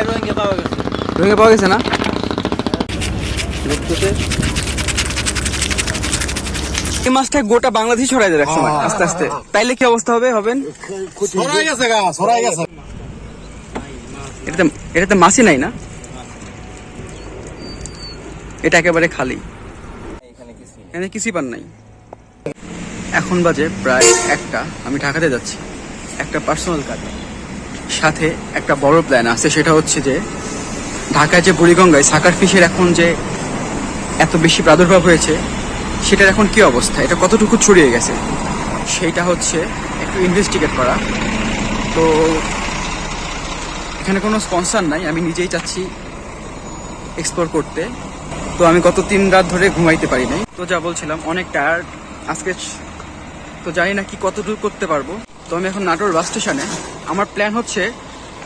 ভাই রোহিঙ্গা পাওয়া গেছে। রোহিঙ্গা পাওয়া গেছে না? এই মাছটা গোটা বাংলাদেশ ছড়াই দেয় একসময় আস্তে আস্তে। তাইলে কি অবস্থা হবে হবেন? ছড়াই গেছে গা ছড়াই গেছে। এটাতে এটাতে মাছই নাই না? এটা একেবারে খালি। এখানে কিছুই পান নাই। এখন বাজে প্রায় একটা আমি ঢাকাতে যাচ্ছি। একটা পার্সোনাল কাজ সাথে একটা বড় প্ল্যান আছে, সেটা হচ্ছে যে ঢাকায় যে বুড়িগঙ্গায় সাকার ফিশের এখন যে এত বেশি প্রাদুর্ভাব হয়েছে, সেটার এখন কি অবস্থা? এটা কতটুকু ছড়িয়ে গেছে? সেইটা হচ্ছে একটু ইনভেস্টিগেট করা। তো এখানে কোনো স্পন্সর নাই, আমি নিজেই চাচ্ছি এক্সপ্লোর করতে। তো আমি গত তিন রাত ধরে ঘুমাইতে পারি নাই। তো যা বলছিলাম, অনেক টায়ার্ড আজকে তো জানি না কি কতটুকু করতে পারব। তো আমি এখন নাটোর বাস স্টেশনে আমার প্ল্যান হচ্ছে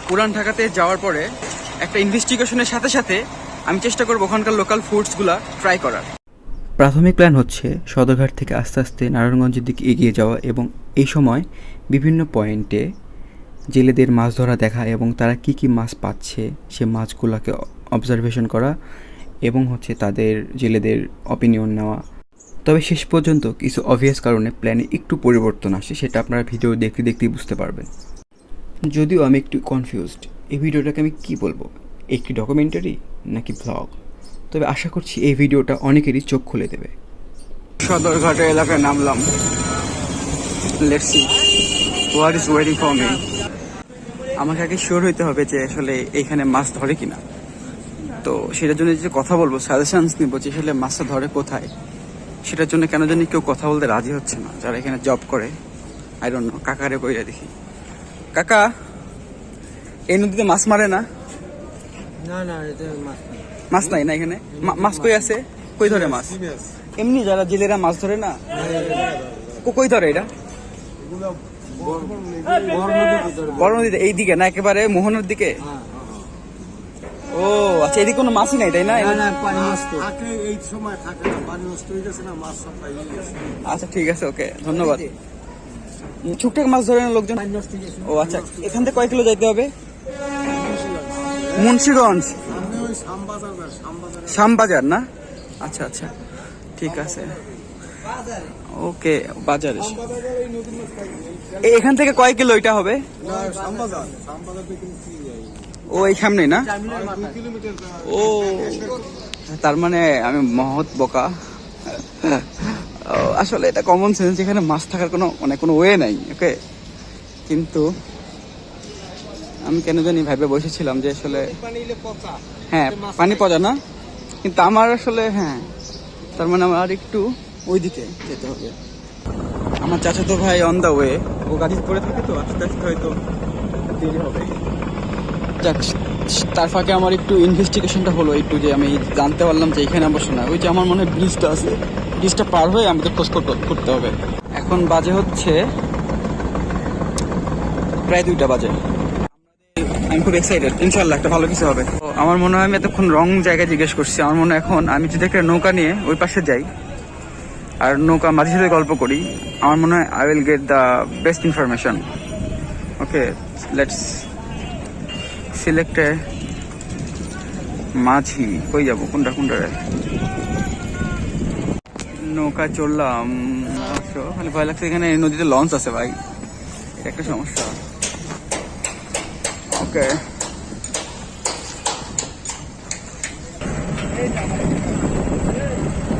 পুরান ঢাকাতে যাওয়ার পরে একটা ইনভেস্টিগেশনের সাথে সাথে আমি চেষ্টা করব ওখানকার লোকাল ফুডসগুলা ট্রাই করার। প্রাথমিক প্ল্যান হচ্ছে সদরঘাট থেকে আস্তে আস্তে নারায়ণগঞ্জের দিকে এগিয়ে যাওয়া এবং এই সময় বিভিন্ন পয়েন্টে জেলেদের মাছ ধরা দেখা এবং তারা কি কি মাছ পাচ্ছে সে মাছগুলোকে অবজারভেশন করা এবং হচ্ছে তাদের জেলেদের অপিনিয়ন নেওয়া। তবে শেষ পর্যন্ত কিছু অবভিয়াস কারণে প্ল্যানে একটু পরিবর্তন আসে, সেটা আপনারা ভিডিও দেখতে দেখতেই বুঝতে পারবেন। যদিও আমি একটু কনফিউজড এই ভিডিওটাকে আমি কি বলব? একটি ডকুমেন্টারি নাকি ব্লগ তবে আশা করছি এই ভিডিওটা অনেকেরই চোখ খুলে দেবে। সদরঘাটের এলাকায় নামলাম। ইজ আমাকে আগে শিওর হইতে হবে যে আসলে এইখানে মাছ ধরে কিনা। তো সেটার জন্য যে কথা বলব সাজেশনস নিব যে আসলে মাছটা ধরে কোথায়। সেটার জন্য কেন জানি কেউ কথা বলতে রাজি হচ্ছে না। যারা এখানে জব করে আই ডোন্ট নো কাকারে কইরা দেখি। কাকা এই নদীতে মাছ মারে না? না না মাছ। নাই। না এখানে? মাছ কই আছে? কই ধরে মাছ? এমনি যারা জেলেরা মাছ ধরে না? কই ধরে এটা? বড় নদীতে এই দিকে না একেবারে মোহনের দিকে? ও আচ্ছা এদিকে কোনো মাছই নাই তাই না? আচ্ছা ঠিক আছে ওকে ধন্যবাদ। টুকটাক মাছ ধরে লোকজন। ও আচ্ছা এখান থেকে কয় কিলো যাইতে হবে? মুন্সিগঞ্জ। শ্যামবাজার না? আচ্ছা আচ্ছা ঠিক আছে। ওকে, বাজারে। এখান থেকে কয় কিলো এটা হবে? ও, এই সামনে না? ও, তার মানে আমি মহৎ বোকা। আসলে এটা কমন সেন্স এখানে মাছ থাকার কোনো মানে কোনো ওয়ে নাই ওকে কিন্তু আমি কেন জানি ভাবে বসেছিলাম যে আসলে পচা হ্যাঁ পানি পজা না, কিন্তু আমার আসলে হ্যাঁ তার মানে আমার একটু ওইদিকে যেতে হবে। আমার চাচাতো ভাই অন দ্য ওয়ে ও গাড়ি করে থাকে তো, আস্তে আস্তে হয়তো দেরি হবে। যাক, তার ফাঁকে আমার একটু ইনভেস্টিগেশনটা হলো, একটু যে আমি জানতে পারলাম যে এখানে অবশ্য না, ওই যে আমার মনে হয় ব্রিজটা আছে। ব্রিজটা পার হয়ে আমাদের খোঁজ করতে- হবে। এখন বাজে হচ্ছে প্রায় দুইটা বাজে। আমি খুব এক্সাইটেড ইনশাল্লাহ একটা ভালো কিছু হবে। তো আমার মনে হয় আমি এতক্ষণ রং জায়গায় জিজ্ঞেস করছি। আমার মনে হয় এখন আমি যদি একটা নৌকা নিয়ে ওই পাশে যাই আর নৌকা মাঝে সাথে গল্প করি আমার মনে হয় I will get the best information okay let's select মাঝি। কই যাব? কোনটা কোনটা? নৌকা অবশ্য মানে ভয় লাগছে এখানে নদীতে লঞ্চ আছে ভাই। একটা সমস্যা। ওকে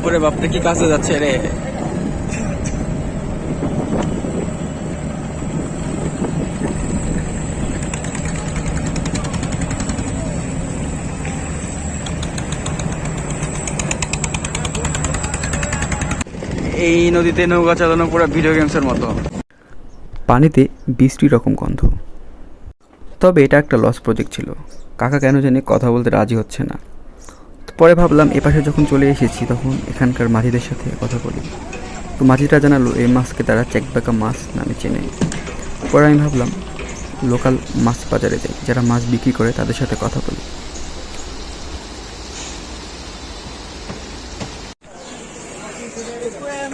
ওরে বাপরে, কি কাজে যাচ্ছে রে? এই নদীতে নৌকা চালানো পুরো ভিডিও গেমসের মতো। পানিতে বৃষ্টি রকম গন্ধ। তবে এটা একটা লস প্রজেক্ট ছিল। কাকা কেন জানি কথা বলতে রাজি হচ্ছে না। পরে ভাবলাম এপাশে যখন চলে এসেছি তখন এখানকার মাঝিদের সাথে কথা বলি। তো মাঝিরা জানালো এই মাছকে তারা চেকবাকা মাছ নামে চেনে। পরে আমি ভাবলাম লোকাল মাছ বাজারে যাই, যারা মাছ বিক্রি করে তাদের সাথে কথা বলি।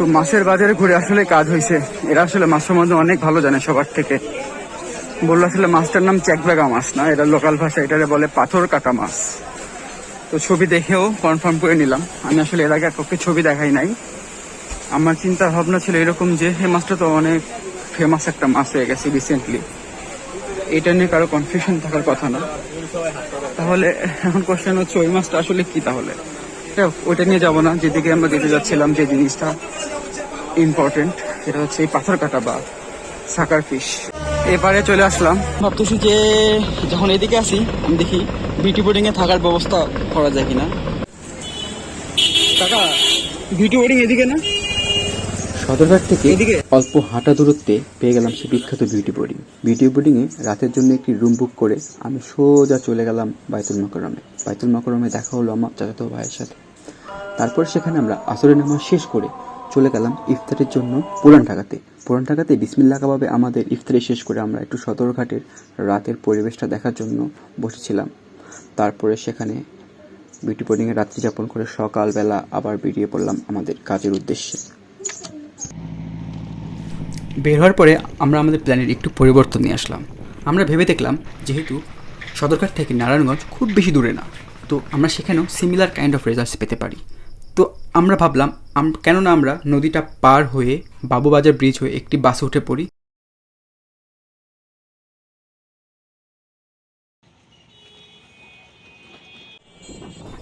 তো মাছের বাজারে ঘুরে আসলে কাজ হয়েছে এরা আসলে মাছ সম্বন্ধে অনেক ভালো জানে সবার থেকে। বলল আসলে মাছটার নাম চেকবেগা মাছ না, এটা লোকাল ভাষা, এটারে বলে পাথর কাটা মাছ। তো ছবি দেখেও কনফার্ম করে নিলাম। আমি আসলে এর আগে কাউকে ছবি দেখাই নাই। আমার চিন্তা ভাবনা ছিল এরকম যে, এই মাছটা তো অনেক ফেমাস একটা মাছ হয়ে গেছে রিসেন্টলি এটা নিয়ে কারও কনফিউশন থাকার কথা না। তাহলে এখন কোশ্চেন হচ্ছে, ওই মাছটা আসলে কি তাহলে? ওইটা নিয়ে যাব না, যেদিকে আমরা যেতে যাচ্ছিলাম যে জিনিসটা ইম্পর্টেন্ট সেটা হচ্ছে এই পাথর কাটা বা সাকার ফিশ এবারে চলে আসলাম। ভাবতেছি যে যখন এদিকে আসি, আমি দেখি বিউটি বোর্ডিং এ থাকার ব্যবস্থা করা যায় কিনা। কাকা বিউটি বোর্ডিং এদিকে না? সদরঘাট থেকে অল্প হাঁটা দূরত্বে পেয়ে গেলাম সে বিখ্যাত বিউটি বোর্ডিং বিউটি বোর্ডিংয়ে রাতের জন্য একটি রুম বুক করে আমি সোজা চলে গেলাম বাইতুল মাকরমে। বাইতুল মাকরমে দেখা হলো আমার চাচাতো ভাইয়ের সাথে। তারপর সেখানে আমরা আসরের নামাজ শেষ করে চলে গেলাম ইফতারের জন্য পুরান ঢাকাতে। পুরান ঢাকাতে বিসমিল্লা কাবাবে আমাদের ইফতারি শেষ করে আমরা একটু সদরঘাটের রাতের পরিবেশটা দেখার জন্য বসেছিলাম। তারপরে সেখানে বিউটি বোর্ডিংয়ে রাত্রি যাপন করে সকালবেলা আবার বেরিয়ে পড়লাম আমাদের কাজের উদ্দেশ্যে। বের হওয়ার পরে আমরা আমাদের প্ল্যানের একটু পরিবর্তন নিয়ে আসলাম। আমরা ভেবে দেখলাম, যেহেতু সদরঘাট থেকে নারায়ণগঞ্জ খুব বেশি দূরে না, তো আমরা সেখানেও সিমিলার কাইন্ড অফ রেজাল্টস পেতে পারি। তো আমরা ভাবলাম কেননা আমরা নদীটা পার হয়ে বাবুবাজার ব্রিজ হয়ে একটি বাসে উঠে পড়ি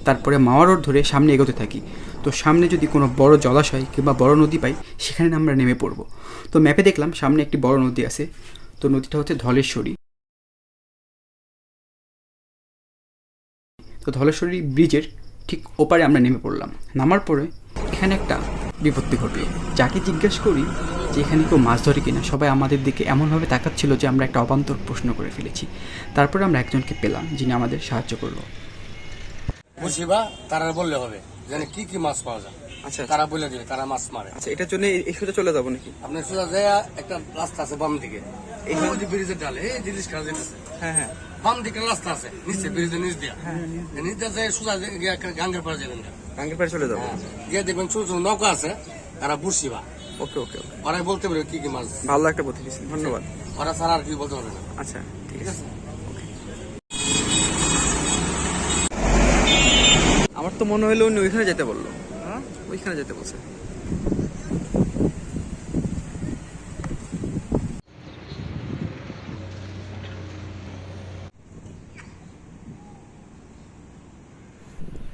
তারপরে মাওয়া রোড ধরে সামনে এগোতে থাকি। তো সামনে যদি কোনো বড় জলাশয় কিংবা বড় নদী পাই, সেখানে আমরা নেমে পড়ব। তো ম্যাপে দেখলাম সামনে একটি বড় নদী আছে। তো নদীটা হচ্ছে ধলেশ্বরী। তো ধলেশ্বরী ব্রিজের ঠিক ওপারে আমরা নেমে পড়লাম। নামার পরে এখানে একটা বিপত্তি ঘটলো। যাকে জিজ্ঞেস করি যে, এখানে কেউ মাছ ধরে কিনা? সবাই আমাদের দিকে এমনভাবে তাকাচ্ছিল যে, আমরা একটা অবান্তর প্রশ্ন করে ফেলেছি। তারপরে আমরা একজনকে পেলাম যিনি আমাদের সাহায্য করল। বুঝিবা তারা বললে হবে যেন কি কি মাছ পাওয়া যায়। আচ্ছা তারা বলে দিবে তারা মাছ মারে। আচ্ছা এটার জন্য এই সোজা চলে যাব নাকি? আপনি সোজা যায় একটা রাস্তা আছে বাম দিকে এই নদী ব্রিজের ডালে এই জিনিস খাওয়া যেতেছে। হ্যাঁ হ্যাঁ। বাম দিকে রাস্তা আছে নিচে ব্রিজের নিচ দিয়া। এই নিচ দিয়ে যায় সোজা গিয়ে গাঙ্গের পাড়ে যাবেন গাঙ্গের পাড়ে চলে যাব। হ্যাঁ গিয়ে দেখবেন ছোট ছোট নৌকা আছে তারা বুঝিবা ওকে ওকে ওকে। ওরাই বলতে পারবে কি কি মাছ। ভালো একটা বুদ্ধি ধন্যবাদ। ওরা ছাড়া আর কি বলতে পারবে না। আচ্ছা ঠিক আছে আছে আমার তো মনে হলো উনি ওইখানে যেতে বলল। হ্যাঁ? ওইখানে যেতে বলছে।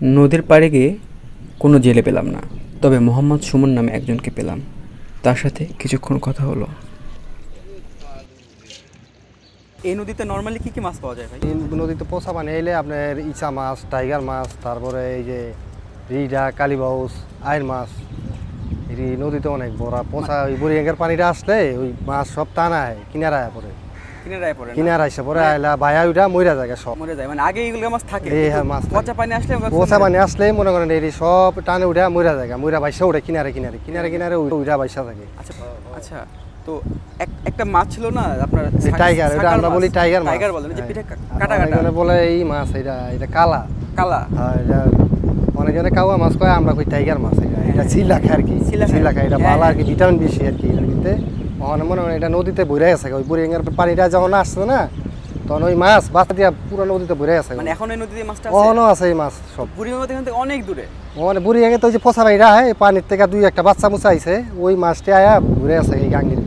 নদীর পাড়ে গিয়ে কোনো জেলে পেলাম না। তবে মোহাম্মদ সুমন নামে একজনকে পেলাম। তার সাথে কিছুক্ষণ কথা হলো। এই নদীতে নর্মালি কি কি মাছ পাওয়া যায় ভাই? এই নদীতে পোষা পানি এলে আপনার ইচা মাছ টাইগার মাছ তারপরে এই যে রিডা কালীবাউস আয়ের মাছ। এই নদীতে অনেক বড় পোষা ওই বুড়িয়াঙ্গের পানিটা আসলে ওই মাছ সব টানায় কিনারায় পড়ে। আইলা ওইটা মইরা যায় সব। মরে যায় মানে আগে এইগুলো মাছ থাকে এই হ্যাঁ, মাছ পচা পানি আসলে ওগুলো পানি আসলে মনে করেন এই সব টানে উঠা মইরা যায় মইরা বাইসা উঠে কিনারে কিনারে কিনারে কিনারে বাইসা থাকে। আচ্ছা আচ্ছা। তো এক- একটা মাছ ছিল না আপনার টাইগার এটা আমরা বলি টাইগার মাছ। টাইগার বলেন যে হ্যাঁ। পিঠে কাটা কাটা। বলে এই মাছ এটা এটা কালা। কালা। হ্যাঁ, এটা অনেকজনে কাওয়া মাছ কয় আমরা কই টাইগার মাছ এটা এটা চিলা খায় আর কি। চিলা এটা হ্যাঁ, ভালো আর কি হ্যাঁ। ভিটামিন বেশি আর কি এর ভিতরে। মনে হয় এটা নদীতে ভরে আছে ওই বুড়িঙ্গার পানিটা যখন আসছে না তখন ওই মাছ বাচ্চা দিয়া পুরো নদীতে ভরে আছে মানে এখন এই নদীতে মাছটা আছে? ওখানেও আছে এই মাছ সব। এখান থেকে অনেক দূরে। ওখানে বুড়িয়াঙ্গে তো ওই যে পচা বাইরা হয় পানির থেকে দুই একটা বাচ্চা মুচা আইছে ওই মাছটি আয়া ঘুরে আছে এই গাঙ্গির।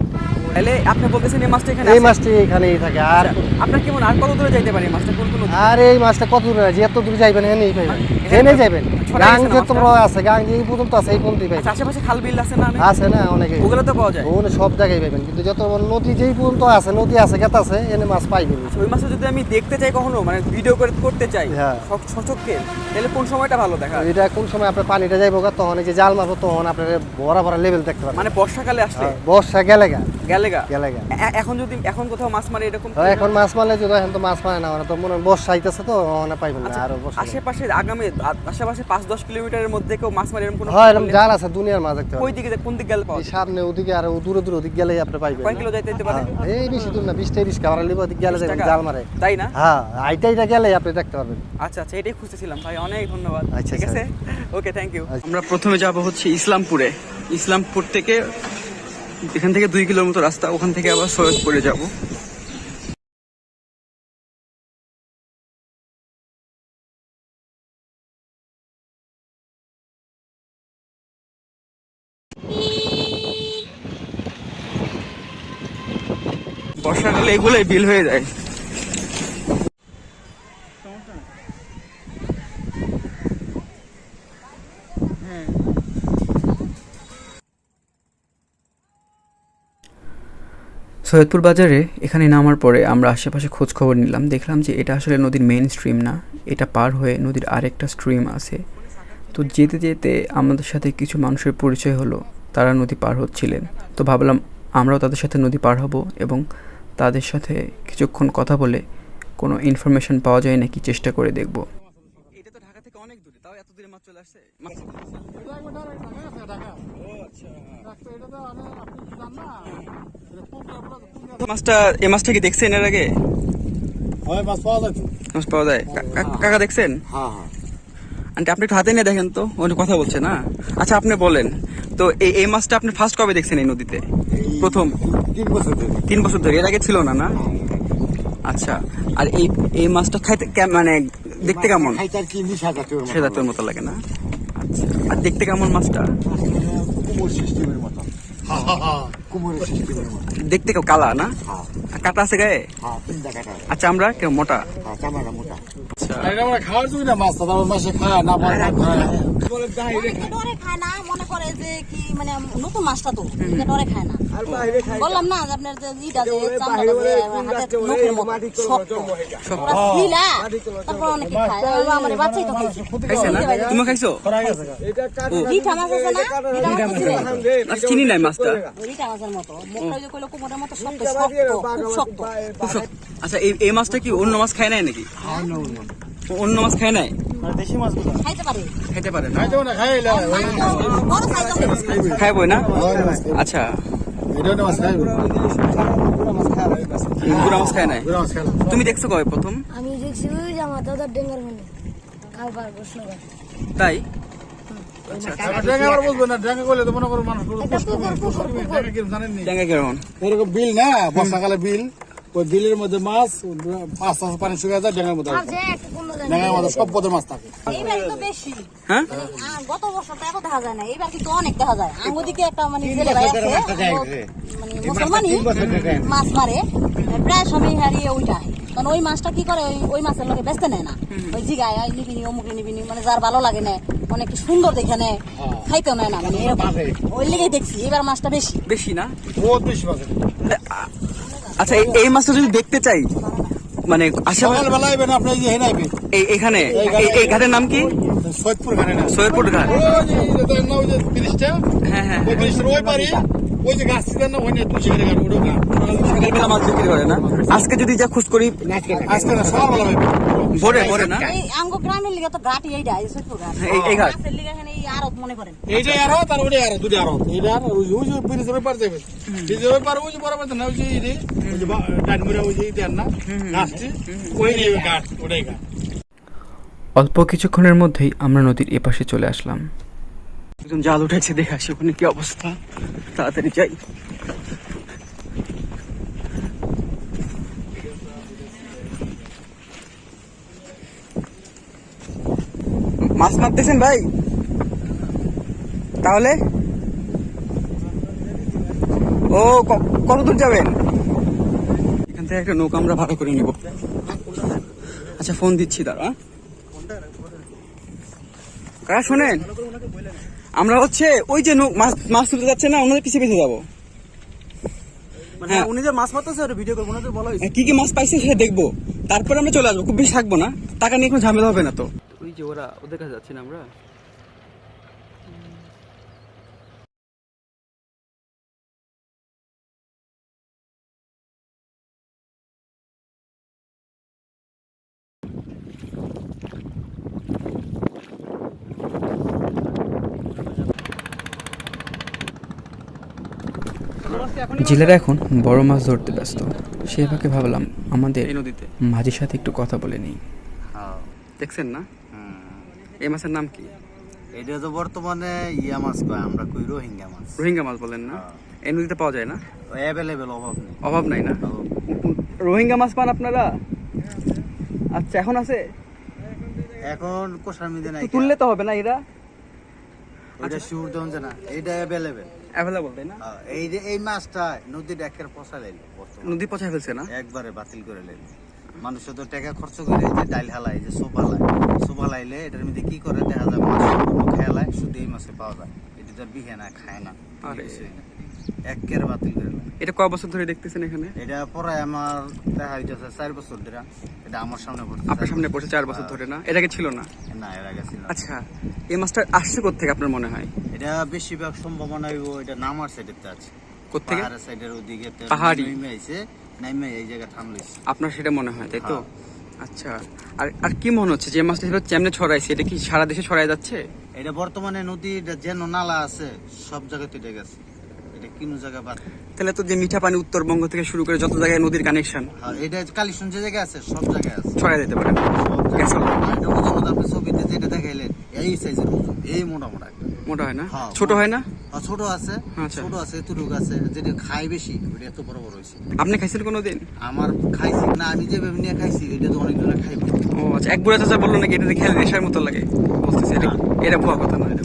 তাহলে আপনি বলতেছেন এই মাছটা এখানে এই? মাছটি এখানেই থাকে। আর আচ্ছা, আপনার কেমন আর কত দূরে যাইতে পারে এই মাছটা? কোন কোন আর এই মাছটা কত দূরে? যে এত দূরে যাইবেন এনেই পাইবেন এখানে হেনে তো যাবেন ছড়াই গাং যে তোমরা আছে গাং এই পর্যন্ত আছে এই পর্যন্তই পাইবেন? আশেপাশে খাল বিল আছে না আছে না অনেকে। ওগুলো তো পাওয়া যায়। সব জায়গায় পাইবেন কিন্তু যত নদী যেই পর্যন্ত আছে নদী আছে গেত আছে এনে মাছ পাইবেন। ওই মাছটা যদি আমি দেখতে চাই কখনো মানে ভিডিও করে করতে চাই হ্যাঁ। সচককে তাহলে কোন সময়টা ভালো দেখা? এটা কোন সময় আপনার পানিটা যাইবো গা, তখন এই যে জাল মারবো তখন আপনার ভরা ভরা লেভেল দেখতে পারবেন। মানে বর্ষাকালে আসলে? হ্যাঁ, বর্ষা গেলে গা। গেলে গা? গেলে গা। এখন যদি এখন কোথাও মাছ মারে এরকম এখন মাছ মারলে যদি এখন তো মাছ মারে না মানে তো মনে বর্ষা আইতেছে তো পাইবেন না আচ্ছা, আরও আশেপাশে আগামী আশেপাশে পাঁচ দশ কিলোমিটারের মধ্যে কেউ মাছ মারে এরকম কোনো হয় এরকম জাল আছে দুনিয়ার মাছ দেখতে ওই দিকে কোন দিক গেলে পাওয়া এই যায়? সামনে ওদিকে আর দূরে দূরে ওদিকে গেলেই আপনি পাইবেন কয় কিলো যাইতে পারে? হ্যাঁ, এই বেশি দূর না বিশ তিরিশ খাবার লিব ওদিকে গেলে যাবেন জাল মারে। তাই না? হ্যাঁ আইটা আইটা গেলেই আপনি দেখতে পারবেন। আচ্ছা আচ্ছা এটাই খুঁজতেছিলাম। ভাই অনেক ধন্যবাদ। আচ্ছা, ঠিক আছে? আচ্ছা। Okay thank you. আমরা প্রথমে যাব হচ্ছে ইসলামপুরে। ইসলামপুর থেকে এখান থেকে দুই কিলোমিটার রাস্তা ওখান থেকে আবার সৈয়দপুরে যাব। বর্ষাকালে এগুলোই বিল হয়ে যায়। সৈয়দপুর বাজারে এখানে নামার পরে আমরা আশেপাশে খোঁজ খবর নিলাম। দেখলাম যে এটা আসলে নদীর মেন স্ট্রিম না, এটা পার হয়ে নদীর আরেকটা স্ট্রিম আছে। তো যেতে যেতে আমাদের সাথে কিছু মানুষের পরিচয় হলো, তারা নদী পার হচ্ছিলেন। তো ভাবলাম আমরাও তাদের সাথে নদী পার হব এবং তাদের সাথে কিছুক্ষণ কথা বলে কোনো ইনফরমেশন পাওয়া যায় নাকি চেষ্টা করে দেখব। এটা তো ঢাকা থেকে অনেক দূরে তাও এত দূরে মাছ চলে আসছে? মাছটা এই মাছটা কি দেখছেন এর আগে? মাছ পাওয়া যায় তো। মাছ পাওয়া যায়। কাকা দেখছেন? হ্যাঁ হ্যাঁ। আন্টি আপনি একটু হাতে নিয়ে দেখেন তো ওটা কথা বলছে না। আচ্ছা আপনি বলেন তো এই এই মাছটা আপনি ফার্স্ট কবে দেখছেন এই নদীতে? প্রথম? তিন বছর ধরে। তিন বছর ধরে এর আগে ছিল না না? আচ্ছা আর এই এই মাছটা খাইতে মানে দেখতে কেমন? খাইতে আর কি সে জাতীয় মতো। লাগে না? আচ্ছা আর দেখতে কেমন মাছটা দেখতে কেউ কালা না? হ্যাঁ। কাটা আছে গায়ে? হ্যাঁ আচ্ছা আমরা কেউ মোটা? হ্যাঁ মোটা। আচ্ছা। আমরা খাওয়ার জন্য না মাছ তারপর মাসে খায় না বলে খায় ডরে খায় না মনে করে যে কি মানে নতুন মাছটা তো ডরে খায় না। বললাম না আপনার যে ইটা যে চামড়াটা যে হাতের নখের মতো শক্ত। ওরা শিলা। তারপর অনেকে খায়। আমার বাচ্চাই তো খাইছে। খাইছে না? তুমি খাইছো? রিঠা মাছ আছে না? মাছ চিনি নাই মাছটা? রিঠা মাছের মতো। মুখটা যে কইলো কোমরের মতো শক্ত শক্ত খুব শক্ত। খুব শক্ত। আচ্ছা এই মাছটা কি অন্য মাছ খায় নাই নাকি? অন্য মাছ খায় নাই? খাইতে পারে। খাইতে পারে না? না খাইলে না? আচ্ছা। তুমি দেখছ কবে প্রথম? আমি দেখছি আমার দাদার ডেঙ্গার কালবার তাই? মনে ট্যাঙ্গা কেমন এরকম বিল না? বর্ষাকালে বিল। ওই বিলের মধ্যে মাছ পানি শুকিয়ে যায় ড্যাঙ্গার মধ্যে আর যে একটা কোন জানি ড্যাঙ্গার মধ্যে সব পদের মাছ থাকে। এইবার তো বেশি। হ্যাঁ? গত বছর তো এত দেখা যায় না এবার কিন্তু অনেক দেখা যায়। আঙ্গুদিকে একটা মানে জেলে ভাই আছে মানে মুসলমানই মাছ মারে প্রায় সময় হারিয়ে ওইটা কারণ ওই মাছটা কি করে? ওই ওই মাছের লোকে নেয় না। ওই জিগায় অমুকে নিবিনি মানে যার ভালো লাগে না অনেক সুন্দর দেখে নেয় খাইতেও নেয় না মানে এরকম। ওই লেগেই দেখছি এবার মাছটা বেশি। বেশি না? বহুত বেশি মাছ আচ্ছা এই- মাছটা যদি দেখতে চাই মানে আশেপাশে সকালবেলা আইবেন আপনি এই যে হেন আইবেন এই এখানে? এই- ঘাটের নাম কি? সৈয়দপুর ঘাট সৈয়দপুর ঘাট। হ্যাঁ হ্যাঁ। ওই ব্রিজটার ওই পারে। ওই যে গাছ ছিলেন না ওই নিয়ে তুলসী ঘাটে ঘাট ওটা ঘাট সকালবেলা মাছ বিক্রি করে না? আজকে যদি যা খোঁজ করি আজকে না সকালবেলা ভোরে ভোরে না? এই আঙ্গ গ্রামের লিগে তো ঘাট এইটা এই সৈয়দপুর ঘাট। এই- এই ঘাট। লিগে এখানে এই আরত মনে করেন। এইটা আর আর আর দুটো আর এইটা আর ওই ওই পারে ওই যে বরাবর না ওই যে এই যে ওই যে ডানমুড়া ওই যে এই না? গাছটি ওই নিয়ে ঘাট ওটাই ঘাট। অল্প কিছুক্ষণের মধ্যেই আমরা নদীর এপাশে চলে আসলাম। একজন জাল উঠেছে, দেখে আসি ওখানে কি অবস্থা। তাড়াতাড়ি যাই। মাছ মারতেছেন ভাই? তাহলে? ও কত দূর যাবেন? এখান থেকে একটা নৌকা আমরা ভাড়া করে নিব। আচ্ছা ফোন দিচ্ছি, দাঁড়া। কারা শোনেন? আমরা হচ্ছে ওই যে মাছ মাছ তুলতে যাচ্ছে না ওনাদের পিছিয়ে পিছিয়ে যাব। মানে উনি যে মাছ মারতেছে ওটা ভিডিও করব ওনাদের বলা কি কি মাছ পাইছে সেটা দেখব। তারপরে আমরা চলে আসব খুব বেশি থাকব না। টাকা নিয়ে কোনো ঝামেলা হবে না তো। ওই যে ওরা ওদের কাছে যাচ্ছি না আমরা? জেলেরা এখন বড় মাছ ধরতে ব্যস্ত। ফাঁকে ভাবলাম আমাদের এই নদীতে। মাঝির সাথে একটু কথা বলে নিই। দেখছেন না? এই মাছের নাম কি? এটা তো বর্তমানে ইয়া মাছ কয় আমরা কই রোহিঙ্গা মাছ। রোহিঙ্গা মাছ বলেন না? এই নদীতে পাওয়া যায় না? অ্যাভেলেবেল অভাব নেই। অভাব নাই না? রোহিঙ্গা মাছ পান আপনারা? আচ্ছা এখন আছে? এখন কোষার মিদে নাই তো তুললে তো হবে না এরা? এটা শিউর দেন যে এটা অ্যাভেলেবেল অ্যাভেলেবল তাই না? এই যে এই মাছটা নদীর একের পচা লাইল নদী পচা ফেলছে না? একবারে বাতিল করে লাইল। মানুষ তো টাকা খরচ করে যে ডাইল হালাই যে সোপা লাই সোপা লাইলে এটার মধ্যে কি করে দেখা যায়? মাছ খেলায় শুধু এই মাছে পাওয়া যায়। তো বিহে না খায় না আরে। একের বাতিল করে এটা কয় বছর ধরে দেখতেছেন এখানে? এটা পরে আমার দেখা হইতেছে চার বছর ধরে। এটা আমার সামনে পড়ছে আপনার সামনে পড়ছে চার বছর ধরে না? এটাকে ছিল না? না এর আগে ছিল আচ্ছা এই মাছটা আসছে কোথেকে আপনার মনে হয়? এটা বেশিরভাগ সম্ভাবনা হইব এটা নামার সাইডেতে আছে। কোথেকে পাহাড়ের সাইডের ওদিকে পাহাড়ি? নেমে আইছে নেমে এই জায়গা থামলিছে আপনার সেটা মনে হয় তাই তো? হ্যাঁ। আচ্ছা। আর আর কি মনে হচ্ছে যে মাছটা চেমনে ছড়াইছে? এটা কি সারা দেশে ছড়াই যাচ্ছে? এটা বর্তমানে যেন নালা আছে সব জায়গাতে এটা গেছে। এটা কিনো জায়গা বাদ। তাহলে তো যে মিঠা পানি উত্তরবঙ্গ থেকে শুরু করে যত জায়গায় নদীর কানেকশন আর এটা কালিশন যে জায়গায় আছে সব জায়গায় আছে। ছড়াই দিতে পারে। ছবিতে যেটা দেখাইলেন এই সাইজের এই মোটা মোটা মোটা হয় না? হ্যাঁ, ছোট হয় না? ছোট আছে আচ্ছা। ছোট আছে এতটুকু আছে যেটা খাই বেশি ওটা এত বড় বড় হয়েছে। আপনি খাইছেন কোনোদিন? আমার খাইছি না আমি যেভাবে নিয়ে খাইছি এটা তো অনেকজনে খাইবে। ও আচ্ছা এক বুড়া চাচা বলল নাকি এটা খেলে নেশার মতো লাগে? বুঝতেছি এটা এটা ভুয়া কথা না এটা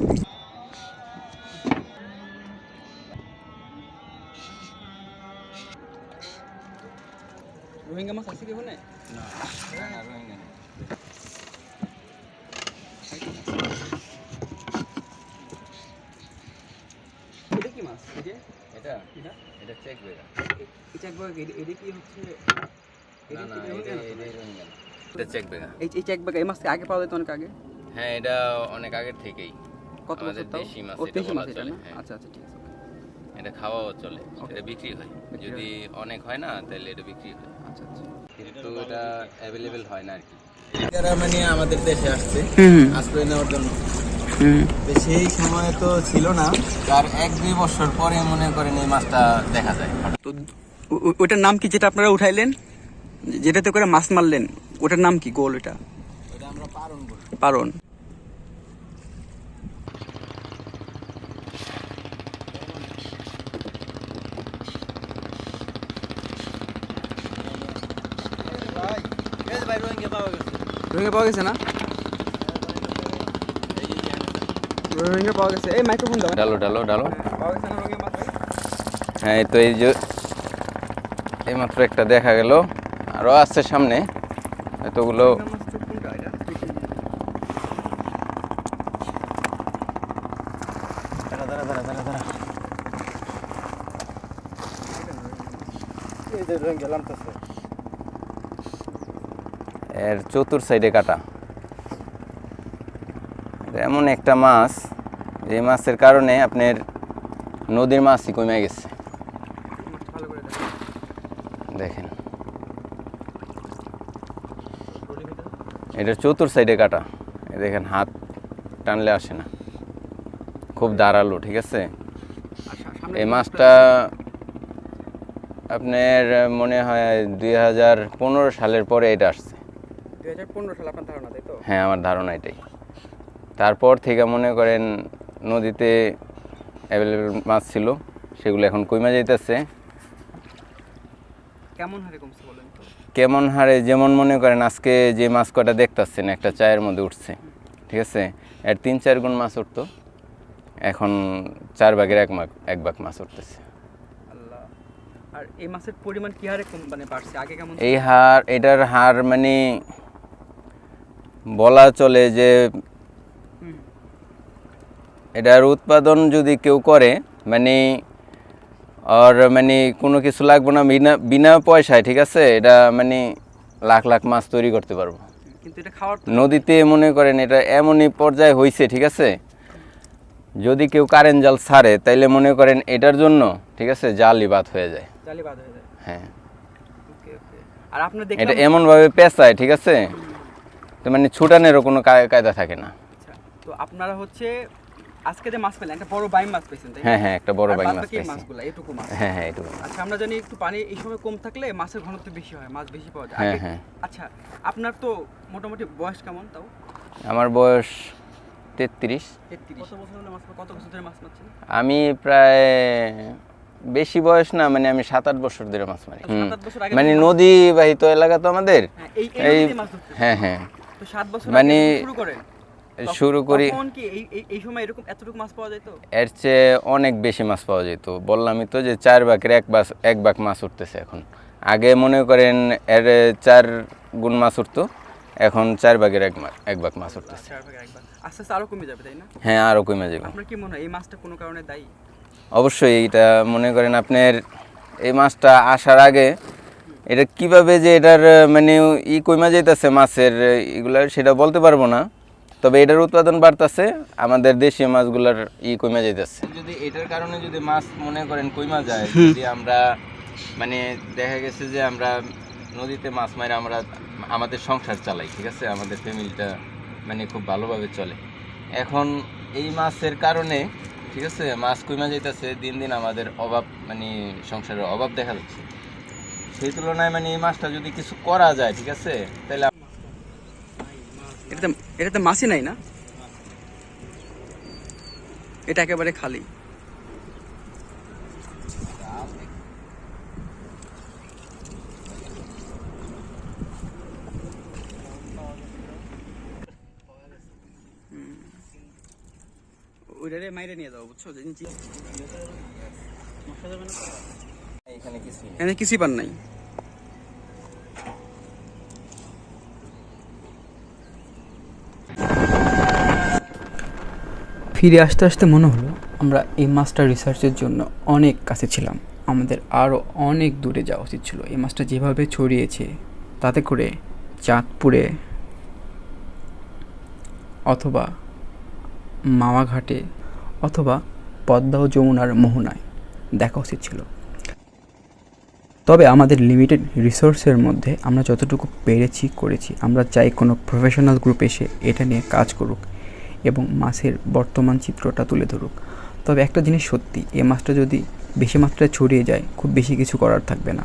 রোহিঙ্গা মাছ আছে কি ওখানে এটা কি মাছ এই যে এটা এটা এটা চেক বেরা এটা- কি হচ্ছে? এটা চেক এই এই চেক ব্যাগ এই মাছ আগে পাওয়া যেত অনেক আগে? হ্যাঁ এটা অনেক আগের থেকেই। কত আমাদের বছর তাও? দেশি মাছ এটা বলা চলে, হ্যাঁ। আচ্ছা আচ্ছা ঠিক আছে এটা খাওয়াও চলে এটা বিক্রি হয়। যদি অনেক হয় না তাহলে এটা বিক্রি হয়। আচ্ছা আচ্ছা। কিন্তু এটা অ্যাভেলেবেল হয় না আর কি। এরা মানে আমাদের দেশে আসছে হুম। আশ্রয় নেওয়ার জন্য। তো সেই সময় তো ছিল না তার এক দুই বছর পরে মনে করেন এই মাছটা দেখা যায়। তো ওটার নাম কি যেটা আপনারা উঠাইলেন? যেটাতে করে মাছ মারলেন ওটার নাম কি গোল ওটা পারণ রোহিঙ্গা পাওয়া গেছে না? রোহিঙ্গা পাওয়া গেছে। এই মাইক্রোফোন দাও। ডালো ডালো ডালো। পাওয়া গেছে না রোহিঙ্গা মাছ? হ্যাঁ তো এই যে এইমাত্র একটা দেখা গেল। আরও আসছে সামনে। এতগুলো এর চতুর সাইডে কাটা। এমন একটা মাছ যে মাছের কারণে আপনার নদীর মাছই কমে গেছে মাছটা ভালো করে দেখো। দেখেন। এটা চতুর সাইডে কাটা। এই দেখেন হাত টানলে আসে না। খুব দাঁড়াল ঠিক আছে? আচ্ছা, এই মাছটা আপনার মনে হয় দুই হাজার পনেরো সালের পরে এটা আসছে। হ্যাঁ আমার ধারণা এটাই। তারপর থেকে মনে করেন নদীতে অ্যাভেলেবেল মাছ ছিল সেগুলো এখন কইমা যাইতেছে। কেমন হারে কমছে বলেন তো? কেমন হারে যেমন মনে করেন আজকে যে মাছ কটা দেখতেছেন একটা চায়ের মধ্যে উঠছে ঠিক আছে? এর তিন চার গুণ মাছ উঠতো এখন চার ভাগের এক মাগ এক ভাগ মাছ উঠতেছে। আর এই মাছের পরিমাণ কি হারে কম মানে বাড়ছে? আগে কেমন এই হার এটার হার মানে বলা চলে যে এটার উৎপাদন যদি কেউ করে মানে আর মানে কোনো কিছু লাগবে না বিনা বিনা পয়সায় ঠিক আছে? এটা মানে লাখ লাখ মাছ তৈরি করতে পারব। এটা নদীতে মনে করেন এটা এমনই পর্যায়ে হয়েছে ঠিক আছে? যদি কেউ কারেন্ট জাল ছাড়ে তাইলে মনে করেন এটার জন্য ঠিক আছে জালই বাদ হয়ে যায়। হয়ে যায়। হ্যাঁ। ওকে ওকে। আর আপনার এটা এমনভাবে পেঁচায় ঠিক আছে? তো মানে ছুটানেরও কোনো কায়দা থাকে না। আচ্ছা তো আপনারা হচ্ছে আজকে যে মাছ পেলেন একটা বড় বাইম মাছ পেয়েছেন তাই হ্যাঁ হ্যাঁ একটা বড় আর বাইং মাছ পাইছি মাছগুলো এটুকু মাছ। হ্যাঁ হ্যাঁ এটুকু আচ্ছা আমরা জানি একটু পানি এই সময় কম থাকলে মাছের ঘনত্ব বেশি হয় মাছ বেশি পাওয়া যায়। হ্যাঁ, হ্যাঁ। আচ্ছা আপনার তো মোটামুটি বয়স কেমন তাও? আমার বয়স তেত্রিশ। বছর আমি প্রায় বেশি বয়স না মানে আমি সাত আট বছর ধরে মাছ মারি। আগে মানে নদী বাহিত এলাকা তো আমাদের হ্যাঁ এই হ্যাঁ হ্যাঁ। মানে- শুরু করি। এই সময় এরকম এতটুকু মাছ পাওয়া যায় তো এর চেয়ে অনেক বেশি মাছ পাওয়া যেত বললামই তো যে চার ভাগের এক বাস এক ভাগ মাছ উঠতেছে এখন। আগে মনে করেন এর চার গুণ মাছ উঠতো এখন চার ভাগের এক এক ভাগ মাছ উঠতেছে। আস্তে আস্তে আরও কমে যাবে তাই না? হ্যাঁ আরও কমে যাবে। আপনার কি মনে হয় এই মাছটা কোনো কারণে দায়ী? অবশ্যই এইটা মনে করেন আপনার এই মাছটা আসার আগে এটা কীভাবে যে এটার মানে ই কমে যাইতেছে মাছের এগুলা সেটা বলতে পারব না। তবে এটার উৎপাদন বাড়তেছে আমাদের দেশীয় মাছগুলার ই কমে যাইতেছে। যদি এটার কারণে যদি মাছ মনে করেন কইমা যায় যদি আমরা মানে দেখা গেছে যে আমরা নদীতে মাছ মারি আমরা আমাদের সংসার চালাই ঠিক আছে? আমাদের ফ্যামিলিটা মানে খুব ভালোভাবে চলে। এখন এই মাছের কারণে ঠিক আছে? মাছ কমে যাইতেছে দিন দিন আমাদের অভাব মানে সংসারের অভাব দেখা যাচ্ছে। সেই তুলনায় মানে এই মাছটা যদি কিছু করা যায় ঠিক আছে? তাহলে এটাতে এটাতে মাছই নাই না? এটা একেবারে খালি। ওইটারে মাইরে নিয়ে যাও বুঝছ? এখানে কিছুই পান নাই। ফিরে আসতে আসতে মনে হলো আমরা এই মাছটা রিসার্চের জন্য অনেক কাছে ছিলাম। আমাদের আরও অনেক দূরে যাওয়া উচিত ছিল। এই মাছটা যেভাবে ছড়িয়েছে, তাতে করে চাঁদপুরে অথবা মামাঘাটে অথবা পদ্মা ও যমুনার মোহনায় দেখা উচিত ছিল। তবে আমাদের লিমিটেড রিসোর্সের মধ্যে আমরা যতটুকু পেরেছি, করেছি, আমরা চাই কোনো প্রফেশনাল গ্রুপ এসে এটা নিয়ে কাজ করুক। এবং মাছের বর্তমান চিত্রটা তুলে ধরুক। তবে একটা জিনিস সত্যি, এ মাছটা যদি বেশি মাত্রায় ছড়িয়ে যায়, খুব বেশি কিছু করার থাকবে না।